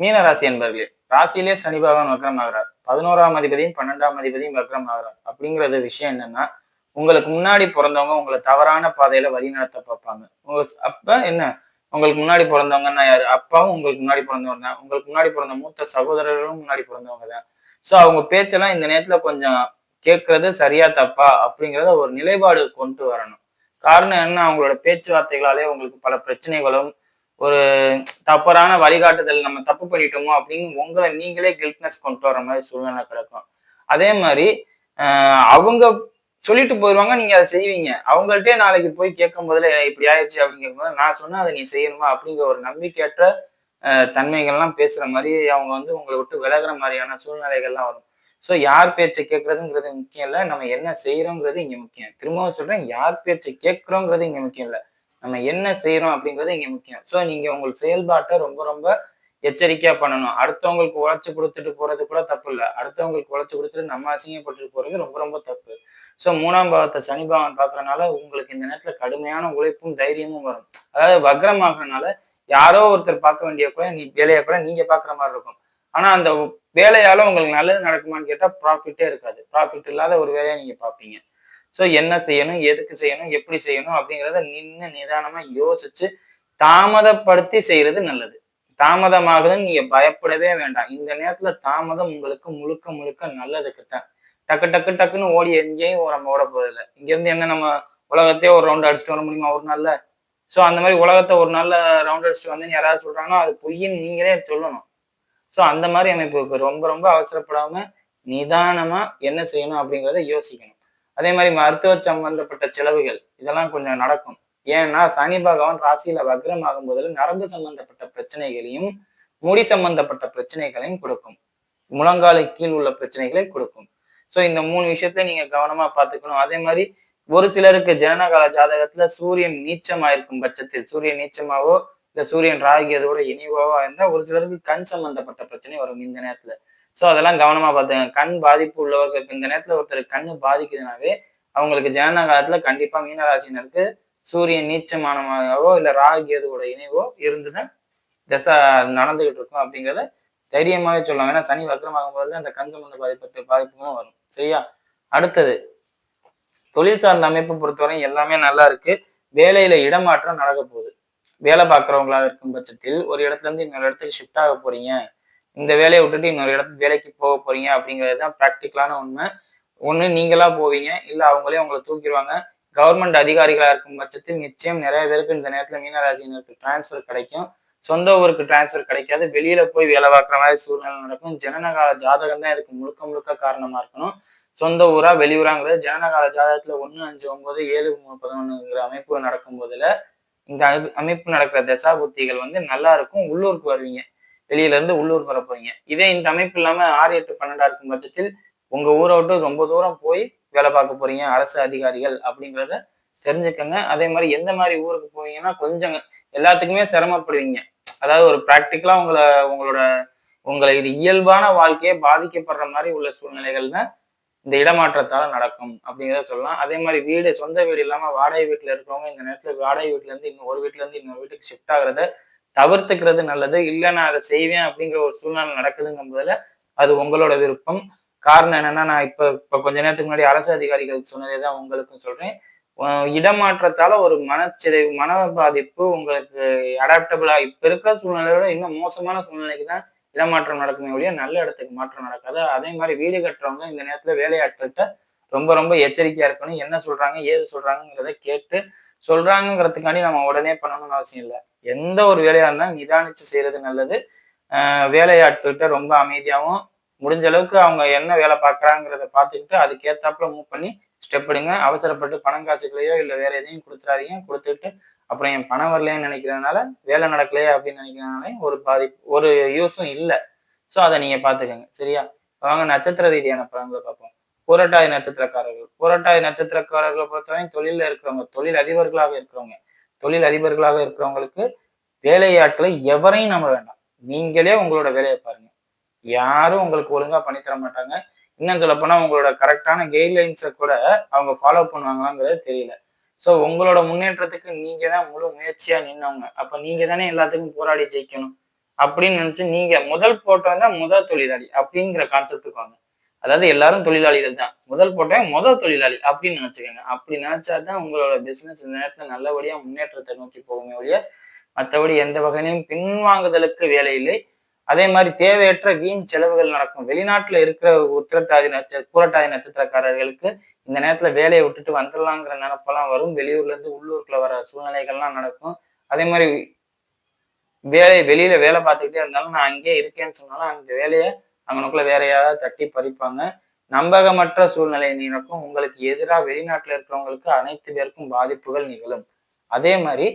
மீன ராசி என்பர்களே ராசியிலே சனி பகவான் வக்ரமாகிறார் பதினோராம் அதிபதியும் பன்னெண்டாம் அதிபதியும் வக்ரமாகிறார் அப்படிங்கறது விஷயம் என்னன்னா உங்களுக்கு முன்னாடி பிறந்தவங்க உங்களை தவறான பாதையில வழி நடத்த பார்ப்பாங்க. உங்க அப்ப என்ன? உங்களுக்கு முன்னாடி பிறந்தவங்கன்னா யாரு? அப்பாவும் உங்களுக்கு முன்னாடி பிறந்தவங்க தான். உங்களுக்கு முன்னாடி பிறந்த மூத்த சகோதரர்களும் முன்னாடி பிறந்தவங்க தான். சோ அவங்க பேச்செல்லாம் இந்த நேரத்துல கொஞ்சம் கேட்கறது சரியா தப்பா அப்படிங்கறத ஒரு நிலைப்பாடு கொண்டு வரணும். காரணம் என்ன? அவங்களோட பேச்சுவார்த்தைகளாலே உங்களுக்கு பல பிரச்சனைகளும் ஒரு தப்பறான வழிகாட்டுதல் நம்ம தப்பு பண்ணிட்டோமோ அப்படின்னு உங்களை நீங்களே கில்ட்னஸ் கொண்டு வர மாதிரி சூழ்நிலை கிடக்கும். அதே மாதிரி அவங்க சொல்லிட்டு போயிடுவாங்க நீங்க அதை செய்வீங்க. அவங்கள்ட்டே நாளைக்கு போய் கேட்கும் போதுல இப்படி ஆயிடுச்சு அப்படிங்கும்போது நான் சொன்னா அதை நீ செய்யணுமா அப்படிங்கிற ஒரு நம்பிக்கையற்ற தன்மைகள்லாம் பேசுற மாதிரி அவங்க வந்து உங்களை விட்டு விலகிற மாதிரியான சூழ்நிலைகள்லாம் வரும். ஸோ யார் பேச்சை கேட்கறதுங்கிறது முக்கியம் இல்லை. நம்ம என்ன செய்யறோங்கிறது இங்க முக்கியம். திரும்பவும் சொல்றேன் யார் பேச்சை கேட்கறோங்கிறது இங்க முக்கியம் இல்லை. நம்ம என்ன செய்யறோம் அப்படிங்கிறது இங்க முக்கியம். ஸோ நீங்க உங்கள் செயல்பாட்டை ரொம்ப ரொம்ப எச்சரிக்கையா பண்ணணும். அடுத்தவங்களுக்கு உழைச்சு கொடுத்துட்டு போறது கூட தப்பு இல்லை. அடுத்தவங்களுக்கு உழைச்சு கொடுத்துட்டு நம்ம அசிங்கப்பட்டு போறது ரொம்ப ரொம்ப தப்பு. ஸோ மூணாம் பாவத்தை சனி பாவம் பார்க்கறனால உங்களுக்கு இந்த நேரத்துல கடுமையான உழைப்பும் தைரியமும் வரும். அதாவது வக்ரமாகறனால யாரோ ஒருத்தர் பார்க்க வேண்டிய கூட நீ வேலையை கூட நீங்க பார்க்குற மாதிரி இருக்கும். ஆனா அந்த வேலையால உங்களுக்கு நல்லது நடக்குமான்னு கேட்டா ப்ராஃபிட்டே இருக்காது. ப்ராஃபிட் இல்லாத ஒரு வேலையை நீங்க பார்ப்பீங்க. ஸோ என்ன செய்யணும் எதுக்கு செய்யணும் எப்படி செய்யணும் அப்படிங்கிறத நின்று நிதானமா யோசிச்சு தாமதப்படுத்தி செய்யறது நல்லது. தாமதமாகுதுன்னு நீங்க பயப்படவே வேண்டாம். இந்த நேரத்துல தாமதம் உங்களுக்கு முழுக்க முழுக்க நல்லதுக்கு தான். டக்கு டக்கு டக்குன்னு ஓடி எங்கேயும் நம்ம ஓட போறதில்ல இங்க இருந்து என்ன நம்ம உலகத்தையே ஒரு ரவுண்ட் அடிச்சுட்டு வர முடியுமா ஒரு நாள்ல? ஸோ அந்த மாதிரி உலகத்தை ஒரு நாள்ல ரவுண்ட் அடிச்சுட்டு வந்து யாராவது சொல்றாங்கன்னா அது பொய்ன்னு நீங்களே சொல்லணும். ஸோ அந்த மாதிரி அமைப்பு ரொம்ப ரொம்ப அவசரப்படாம நிதானமா என்ன செய்யணும் அப்படிங்கிறத யோசிக்கணும். அதே மாதிரி மருத்துவ சம்பந்தப்பட்ட செலவுகள் இதெல்லாம் கொஞ்சம் நடக்கும். ஏன்னா சனி பகவான் ராசியில வக்ரம் ஆகும் போதில் நரம்பு சம்பந்தப்பட்ட பிரச்சனைகளையும் முடி சம்பந்தப்பட்ட பிரச்சனைகளையும் கொடுக்கும். முழங்காலை கீழ் உள்ள பிரச்சனைகளை கொடுக்கும். ஸோ இந்த மூணு விஷயத்த நீங்க கவனமா பார்த்துக்கணும். அதே மாதிரி ஒரு சிலருக்கு ஜனனகால ஜாதகத்துல சூரியன் நீச்சமாயிருக்கும் பட்சத்தில் சூரியன் நீச்சமாவோ இல்ல சூரியன் ராகி அதோட இணைவாவோ இருந்தா ஒரு சிலருக்கு கண் சம்பந்தப்பட்ட பிரச்சனை வரும் இந்த நேரத்துல. ஸோ அதெல்லாம் கவனமாக பார்த்துங்க. கண் பாதிப்பு உள்ளவர்களுக்கு இந்த நேரத்தில் ஒருத்தர் கண்ணு பாதிக்குதுனாவே அவங்களுக்கு ஜனன காலத்தில் கண்டிப்பாக மீனராசினருக்கு சூரியன் நீச்சமானமாகவோ இல்லை ராகு எதுவோட இணைவோ இருந்துதான் தசை நடந்துகிட்டு இருக்கும் அப்படிங்கிறத தைரியமாகவே சொல்லுவாங்க ஏன்னா சனி வக்கரமாகும் போது அந்த கண் சம்பந்த பாதிப்பு பாதிப்புகளும் வரும். சரியா? அடுத்தது தொழில் சார்ந்த அமைப்பை பொறுத்தவரை எல்லாமே நல்லா இருக்கு. வேலையில இடமாற்றம் நடக்க போகுது. வேலை பார்க்குறவங்களா இருக்கும் பட்சத்தில் ஒரு இடத்துல இருந்து இன்னொரு இடத்துக்கு ஷிஃப்ட் ஆக போறீங்க. இந்த வேலையை விட்டுட்டு இன்னொரு இடத்துக்கு வேலைக்கு போக போறீங்க அப்படிங்கிறது தான் ப்ராக்டிக்கலான உண்மை. ஒன்று நீங்களா போவீங்க இல்லை அவங்களே உங்களை தூக்கிடுவாங்க. கவர்மெண்ட் அதிகாரிகளாக இருக்கும் பட்சத்தில் நிச்சயம் நிறைய பேருக்கு இந்த நேரத்தில் மீனராசினருக்கு டிரான்ஸ்ஃபர் கிடைக்கும். சொந்த ஊருக்கு டிரான்ஸ்ஃபர் கிடைக்காது. வெளியில போய் வேலை பார்க்குற மாதிரி சூழ்நிலை நடக்கும். ஜனனகால ஜாதகம் தான் இதுக்கு முழுக்க முழுக்க காரணமா இருக்கணும். சொந்த ஊரா வெளியூராங்கிறது ஜனனகால ஜாதகத்துல ஒன்று அஞ்சு ஒன்பது ஏழு மூணு பதினொன்றுங்கிற அமைப்பு நடக்கும் போதுல இந்த அமை- அமைப்பு நடக்கிற தசா புத்திகள் வந்து நல்லா இருக்கும். உள்ளூருக்கு வருவீங்க. வெளியில இருந்து உள்ளூர் வர போறீங்க. இதே இந்த அமைப்பு இல்லாம ஆறு எட்டு பன்னெண்டா இருக்கும் பட்சத்தில் உங்க ஊரை விட்டு ரொம்ப தூரம் போய் வேலை பார்க்க போறீங்க அரசு அதிகாரிகள் அப்படிங்கிறத தெரிஞ்சுக்கங்க. அதே மாதிரி எந்த மாதிரி ஊருக்கு போவீங்கன்னா கொஞ்சம் எல்லாத்துக்குமே சிரமப்படுவீங்க. அதாவது ஒரு ப்ராக்டிக்கலா உங்களை உங்களோட உங்களை இது இயல்பான வாழ்க்கையை பாதிக்கப்படுற மாதிரி உள்ள சூழ்நிலைகள் தான் இந்த இடமாற்றத்தால நடக்கும் அப்படிங்கிறத சொல்லலாம். அதே மாதிரி வீடு சொந்த வீடு இல்லாம வாடகை வீட்டுல இருக்கிறவங்க இந்த நேரத்துல வாடகை வீட்டுல இருந்து இன்னும் ஒரு வீட்டுல இருந்து இன்னொரு வீட்டுக்கு ஷிஃப்ட் ஆகுறத தவிர்த்துக்கிறது நல்லது. இல்லை நான் அதை செய்வேன் அப்படிங்கிற ஒரு சூழ்நிலை நடக்குதுங்கும் போதுல அது உங்களோட விருப்பம். காரணம் என்னன்னா நான் இப்ப இப்ப கொஞ்ச நேரத்துக்கு முன்னாடி அரசு அதிகாரிகளுக்கு சொன்னதே தான் உங்களுக்கும் சொல்றேன். இடமாற்றத்தால ஒரு மனச்சிதைவு மன பாதிப்பு உங்களுக்கு அடாப்டபிளா இப்ப இருக்கிற சூழ்நிலையோட இன்னும் மோசமான சூழ்நிலைக்கு தான் இடமாற்றம் நடக்குமே ஒழிய நல்ல இடத்துக்கு மாற்றம் நடக்காது. அதே மாதிரி வீடு கட்டுறவங்க இந்த நேரத்துல வேலையாட்கள்கிட்ட ரொம்ப ரொம்ப எச்சரிக்கையா இருக்கணும். என்ன சொல்றாங்க ஏது சொல்றாங்கிறத கேட்டு சொல்றாங்கிறதுக்காண்டி நம்ம உடனே பண்ணணும்னு அவசியம் இல்லை. எந்த ஒரு வேலையா இருந்தாலும் நிதானிச்சு செய்யறது நல்லது. ஆஹ் வேலையாட்கள்கிட்ட ரொம்ப அமைதியாகவும் முடிஞ்ச அளவுக்கு அவங்க என்ன வேலை பார்க்குறாங்கிறத பார்த்துக்கிட்டு அதுக்கேற்றாப்புல மூவ் பண்ணி ஸ்டெப் எடுங்க. அவசரப்பட்டு பணம் காசுகளையோ இல்லை வேற எதையும் கொடுத்துறாதீங்க. கொடுத்துட்டு அப்புறம் என் பணம் வரலையேன்னு நினைக்கிறதுனால வேலை நடக்கலையே அப்படின்னு நினைக்கிறதுனால ஒரு பாதிப்பு ஒரு யூஸும் இல்லை. ஸோ அதை நீங்கள் பார்த்துக்கோங்க. சரியா? வாங்க நட்சத்திர ரீதியான பலன்களை பார்ப்போம். புரட்டாதி நட்சத்திரக்காரர்கள். புரட்டாதி நட்சத்திரக்காரர்களை பொறுத்தவரை தொழில இருக்கிறவங்க தொழில் அதிபர்களாக இருக்கிறவங்க தொழில் அதிபர்களாக இருக்கிறவங்களுக்கு வேலையாட்களை எவரையும் நம்ப வேண்டாம். நீங்களே உங்களோட வேலையை பாருங்க. யாரும் உங்களுக்கு ஒழுங்கா பண்ணி தர மாட்டாங்க. இன்னும் சொல்ல போனா உங்களோட கரெக்டான கைட்லைன்ஸை கூட அவங்க ஃபாலோ பண்ணுவாங்களாங்கிறது தெரியல. ஸோ உங்களோட முன்னேற்றத்துக்கு நீங்க தான் முழு முயற்சியா நின்னவங்க. அப்ப நீங்க தானே எல்லாத்துக்கும் போராடி ஜெயிக்கணும். அப்படின்னு நினைச்சு நீங்க முதல் போட்டவங்க தான் முதல் தொழிலாளி அப்படிங்கிற கான்செப்டுக்கு வாங்க. அதாவது எல்லாரும் தொழிலாளிகள் தான். முதல் போட்டவன் முதல் தொழிலாளி அப்படின்னு நினைச்சுக்கோங்க. அப்படி நினைச்சாதான் உங்களோட பிசினஸ் இந்த நேரத்துல நல்லபடியா முன்னேற்றத்தை நோக்கி போகுமே ஒழிய மற்றபடி எந்த வகையிலையும் பின்வாங்குதலுக்கு வேலை இல்லை. அதே மாதிரி தேவையற்ற வீண் செலவுகள் நடக்கும். வெளிநாட்டுல இருக்கிற உத்திரட்டாதி நட்ச கூரட்டாதி நட்சத்திரக்காரர்களுக்கு இந்த நேரத்துல வேலையை விட்டுட்டு வந்துடலாங்கிற நினப்பெல்லாம் வரும். வெளியூர்ல இருந்து உள்ளூருக்குள்ள வர சூழ்நிலைகள்லாம் நடக்கும். அதே மாதிரி வேலை வெளியில வேலை பார்த்துக்கிட்டே இருந்தாலும் நான் அங்கேயே இருக்கேன்னு சொன்னாலும் அந்த வேலையை அங்கனுக்குள்ள வேற யாராவது தட்டி பறிப்பாங்க. நம்பகமற்ற சூழ்நிலை நடக்கும் உங்களுக்கு எதிராக வெளிநாட்டுல இருக்கிறவங்களுக்கு அனைத்து பேருக்கும் பாதிப்புகள் நிகழும். அதே மாதிரி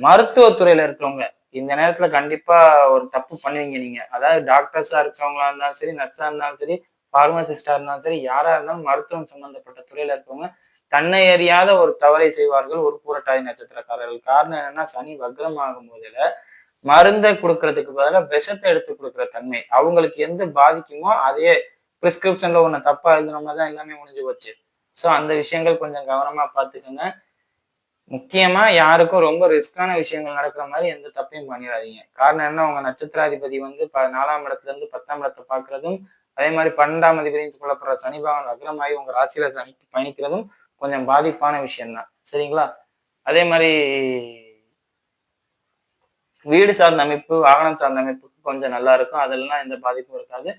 மருத்துவத்துறையில இருக்கிறவங்க இந்த நேரத்துல கண்டிப்பா ஒரு தப்பு பண்ணுவீங்க நீங்க. அதாவது டாக்டர்ஸா இருக்கிறவங்களா இருந்தாலும் சரி நர்ஸா இருந்தாலும் சரி பார்மசிஸ்டா இருந்தாலும் சரி யாரா இருந்தாலும் மருத்துவம் சம்பந்தப்பட்ட துறையில இருக்கவங்க தன்னை அறியாத ஒரு தவறை செய்வார்கள் ஒரு பூரட்டாதி நட்சத்திரக்காரர்கள். காரணம் என்னன்னா சனி வக்ரம் ஆகும் போதுல மருந்தை கொடுக்கறதுக்கு பதிலாக விஷத்தை எடுத்து கொடுக்குற தன்மை. அவங்களுக்கு எந்த பாதிக்குமோ அதே பிரிஸ்கிரிப்ஷன்ல ஒண்ணு தப்பா எழுதுனோம்னா தான் எல்லாமே முடிஞ்சு போச்சு. ஸோ அந்த விஷயங்கள் கொஞ்சம் கவனமா பார்த்துக்கோங்க. முக்கியமா யாருக்கும் ரொம்ப ரிஸ்கான விஷயங்கள் நடக்கிற மாதிரி எந்த தப்பையும் பண்ணிடாதீங்க. காரணம் என்ன? உங்க நட்சத்திராதிபதி வந்து ப நாலாம் இடத்துல இருந்து பத்தாம் இடத்தை பார்க்கறதும் அதே மாதிரி பன்னெண்டாம் அதிபதின்னு சொல்லப்படுற சனிபாவன் அக்ரமாயி உங்க ராசியில சனி பயணிக்கிறதும் கொஞ்சம் பாதிப்பான விஷயம்தான். சரிங்களா? அதே மாதிரி வீடு சார்ந்த அமைப்பு வாகனம் சார்ந்த அமைப்புக்கு கொஞ்சம் நல்லா இருக்கும். அதெல்லாம் எந்த பாதிப்பும் இருக்காது.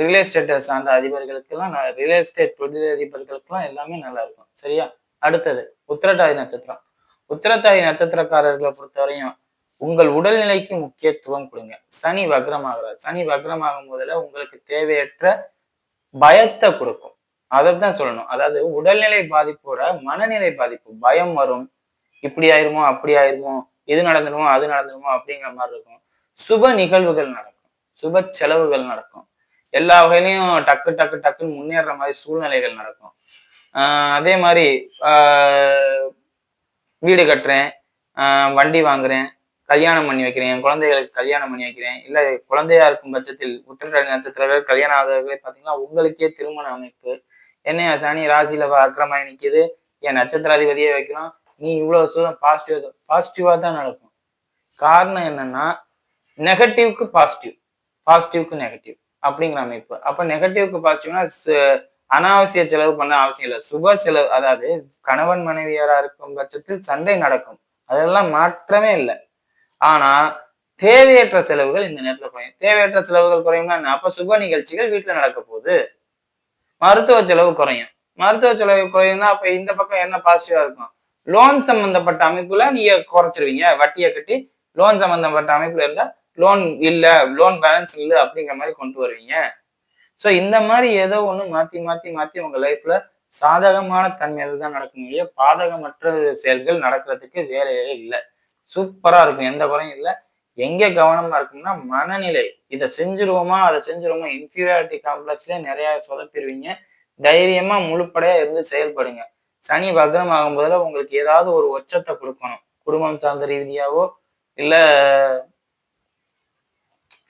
ரியல் எஸ்டேட் சார்ந்த அதிபர்களுக்கெல்லாம் ரியல் எஸ்டேட் தொழில் அதிபர்களுக்கெல்லாம் எல்லாமே நல்லா இருக்கும். சரியா? அடுத்தது உத்திரட்டாதி நட்சத்திரம். உத்திரட்டாதி நட்சத்திரக்காரர்களை பொறுத்தவரையும் உங்கள் உடல்நிலைக்கு முக்கியத்துவம் கொடுங்க. சனி வக்ரமாகிறார். சனி வக்ரமாகும் போதுல உங்களுக்கு தேவையற்ற பயத்தை கொடுக்கும். அதைத்தான் சொல்லணும். அதாவது உடல்நிலை பாதிப்போட மனநிலை பாதிப்பு. பயம் வரும். இப்படி ஆயிருமோ அப்படி ஆயிருமோ இது நடந்துருமோ அது நடந்துருமோ அப்படிங்கிற மாதிரி இருக்கும். சுப நிகழ்வுகள் நடக்கும். சுப செலவுகள் நடக்கும். எல்லா வகையிலையும் டக்கு டக்கு டக்குன்னு முன்னேற மாதிரி சூழ்நிலைகள் நடக்கும். அதே மாதிரி வீடு கட்டுறேன் வண்டி வாங்குறேன் கல்யாணம் பண்ணி வைக்கிறேன் என் குழந்தைகளுக்கு கல்யாணம் பண்ணி வைக்கிறேன். இல்லை குழந்தையா இருக்கும் பட்சத்தில் உத்திரட்டாதி நட்சத்திரர்கள் கல்யாணம் ஆகாதவர்களே பார்த்தீங்கன்னா உங்களுக்கே திருமண அமைப்பு. என்னையா சனி ராசியில அக்கிரமாய் நிக்குது. என் நட்சத்திராதிபதியே வைக்கலாம் நீ இவ்வளவு தூரம் பாசிட்டிவ் பாசிட்டிவாக தான் நடக்கும். காரணம் என்னன்னா நெகட்டிவ்க்கு பாசிட்டிவ் பாசிட்டிவ்க்கு நெகட்டிவ் அப்படிங்கிற அமைப்பு. அப்போ நெகட்டிவ்க்கு பாசிட்டிவ்னா அனாவசிய செலவு பண்ண அவசியம் இல்லை. சுப செலவு அதாவது கணவன் மனைவியாரா இருக்கும் பட்சத்தில் சண்டை நடக்கும். அதெல்லாம் மாற்றமே இல்லை. ஆனா தேவையற்ற செலவுகள் இந்த நேரத்துல குறையும். தேவையற்ற செலவுகள் குறையும்னா அப்ப சுப நிகழ்ச்சிகள் வீட்டுல நடக்க போகுது. மருத்துவ செலவு குறையும். மருத்துவ செலவு குறையும்னா அப்ப இந்த பக்கம் என்ன பாசிட்டிவா இருக்கும்? லோன் சம்பந்தப்பட்ட அமைப்புல நீங்க குறைச்சிருவீங்க. வட்டியை கட்டி லோன் சம்பந்தப்பட்ட அமைப்புல இருந்தா லோன் இல்ல லோன் பேலன்ஸ் இல்ல அப்படிங்கிற மாதிரி கொண்டு வருவீங்க. ஸோ இந்த மாதிரி ஏதோ ஒண்ணு மாத்தி மாத்தி மாத்தி உங்க லைஃப்ல சாதகமான தன்மையில தான் நடக்கும் இல்லையா? பாதகமற்ற செயல்கள் நடக்கிறதுக்கு வேலையே இல்லை. சூப்பரா இருக்கும். எந்த குறையும் இல்லை. எங்க கவனமா இருக்கும்னா மனநிலை. இதை செஞ்சிருவோமா அதை செஞ்சிருவோமா? இன்ஃபீரியாரிட்டி காம்ப்ளெக்ஸ்ல நிறைய சொதப்பிடுவீங்க. தைரியமா முழுப்படையா இருந்து செயல்படுங்க. சனி வக்ரம் ஆகும்போதுல உங்களுக்கு ஏதாவது ஒரு ஒச்சத்தை கொடுக்கணும். குடும்பம் சார்ந்த ரீதியாவோ இல்ல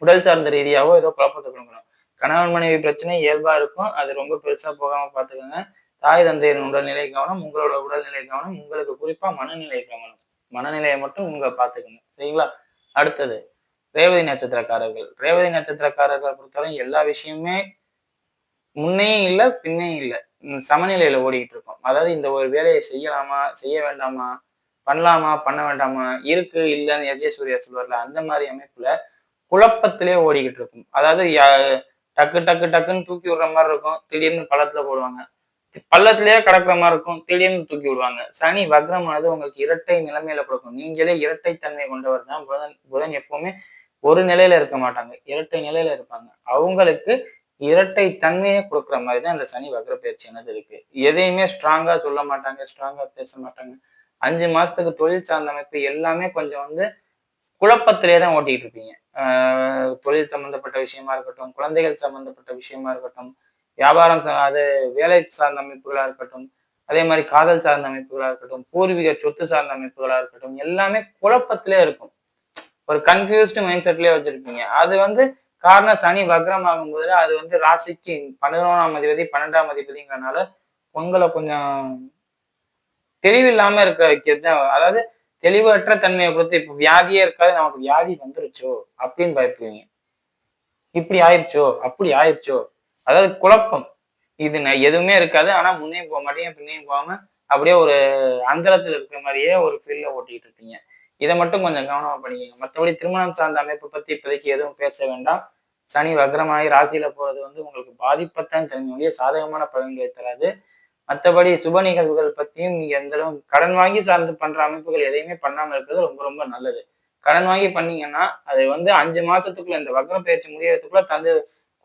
உடல் சார்ந்த ரீதியாவோ ஏதோ குழப்பத்தை கொடுக்கணும். கணவன் மனைவி பிரச்சனை இயல்பா இருக்கும். அது ரொம்ப பெருசா போகாம பாத்துக்கோங்க தாய் தந்தையின் உடல்நிலை கவனம் உங்களோட உடல்நிலை கவனம் உங்களுக்கு குறிப்பா மனநிலை கவனம். மனநிலையை மட்டும் உங்க பாத்துக்கோங்க சரிங்களா? அடுத்தது ரேவதி நட்சத்திரக்காரர்கள். ரேவதி நட்சத்திரக்காரர்களை பொறுத்தவரை எல்லா விஷயமுமே முன்னையும் இல்லை பின்னையும் இல்லை. சமநிலையில ஓடிக்கிட்டு இருக்கோம் அதாவது இந்த ஒரு வேலையை செய்யலாமா செய்ய வேண்டாமா பண்ணலாமா பண்ண வேண்டாமா இருக்கு இல்லைன்னு எஸ். ஜே. சூர்யா சொல்லுவார்ல அந்த மாதிரி அமைப்புல குழப்பத்திலே ஓடிக்கிட்டு இருக்கும் அதாவது டக்கு டக்கு டக்குன்னு தூக்கி விடுற மாதிரி இருக்கும். திடீர்னு பள்ளத்துல போடுவாங்க. பள்ளத்திலேயே கிடக்குற மாதிரி இருக்கும். திடீர்னு தூக்கி விடுவாங்க. சனி வக்ரமானது உங்களுக்கு இரட்டை நிலைமையில கொடுக்கும். நீங்களே இரட்டை தன்மை கொண்டவர் தான். புதன் புதன் எப்பவுமே ஒரு நிலையில இருக்க மாட்டாங்க. இரட்டை நிலையில இருப்பாங்க. அவங்களுக்கு இரட்டை தன்மையை கொடுக்குற மாதிரி தான் இந்த சனி வக்ர என்னது இருக்கு. எதையுமே ஸ்ட்ராங்கா சொல்ல மாட்டாங்க ஸ்ட்ராங்கா பேச மாட்டாங்க. அஞ்சு மாசத்துக்கு தொழில் சார்ந்த அமைப்பு எல்லாமே கொஞ்சம் வந்து குழப்பத்திலே தான் ஓட்டிட்டு இருப்பீங்க. தொழில் சம்பந்தப்பட்ட விஷயமா இருக்கட்டும் குழந்தைகள் சம்பந்தப்பட்ட விஷயமா இருக்கட்டும் வியாபாரம் அது வேலை சார்ந்த அமைப்புகளா இருக்கட்டும் அதே மாதிரி காதல் சார்ந்த அமைப்புகளா இருக்கட்டும் பூர்வீக சொத்து சார்ந்த அமைப்புகளா இருக்கட்டும் எல்லாமே குழப்பத்திலே இருக்கும். ஒரு கன்ஃபியூஸ்டு மைண்ட் செட்லயே வச்சிருப்பீங்க. அது வந்து காரணம் சனி வக்ரம் ஆகும்போது அது வந்து ராசிக்கு பதினொன்றாம் அதிபதி பன்னெண்டாம் அதிபதிங்கிறனால உங்களை கொஞ்சம் தெளிவில்லாம இருக்க வைக்கிறது. அதாவது தெளிவற்ற தன்மையை பொறுத்து இப்போ வியாதியே இருக்காது நமக்கு வியாதி வந்துருச்சோ அப்படின்னு பயப்படுவீங்க. இப்படி ஆயிடுச்சோ அப்படி ஆயிடுச்சோ. அதாவது குழப்பம். இது எதுவுமே இருக்காது. ஆனா முன்னையும் போக மாட்டேங்க பின்னையும் போகாம அப்படியே ஒரு அந்தரத்தில் இருக்கிற மாதிரியே ஒரு ஃபீல்ட ஓட்டிட்டு இருப்பீங்க. இதை மட்டும் கொஞ்சம் கவனமா பண்ணிக்கோங்க மற்றபடி திருமணம் சார்ந்த அமைப்பை பத்தி இப்போதைக்கு எதுவும் பேச வேண்டாம். சனி வக்ரமாயி ராசியில போறது வந்து உங்களுக்கு பாதிப்பத்தான் தெரிஞ்ச சாதகமான பலன்களை தராது. மற்றபடி சுப நிகழ்வுகள் பத்தியும் நீங்க எந்த அளவு கடன் வாங்கி சார்ந்து பண்ற அமைப்புகள் எதையுமே பண்ணாம இருக்கிறது ரொம்ப ரொம்ப நல்லது. கடன் வாங்கி பண்ணீங்கன்னா அது வந்து அஞ்சு மாசத்துக்குள்ள இந்த வக்ர பயிற்சி முடியறதுக்குள்ள தந்து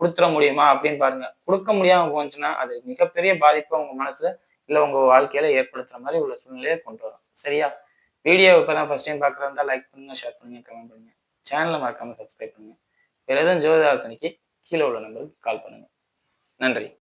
கொடுத்துட முடியுமா அப்படின்னு பாருங்க. கொடுக்க முடியாம போச்சுன்னா அது மிகப்பெரிய பாதிப்பை உங்க மனசுல இல்ல உங்க வாழ்க்கையில ஏற்படுத்துற மாதிரி உள்ள சூழ்நிலையை கொண்டு வரும். சரியா? வீடியோ இப்பதான் ஃபர்ஸ்ட் டைம் பாக்குறதா லைக் பண்ணுங்க ஷேர் பண்ணுங்க கமெண்ட் பண்ணுங்க. சேனலை மறக்காம சப்ஸ்கிரைப் பண்ணுங்க. வேற எதுவும் ஜோதிட ஆலோசனைக்கு கீழே உள்ள நம்பருக்கு கால் பண்ணுங்க. நன்றி.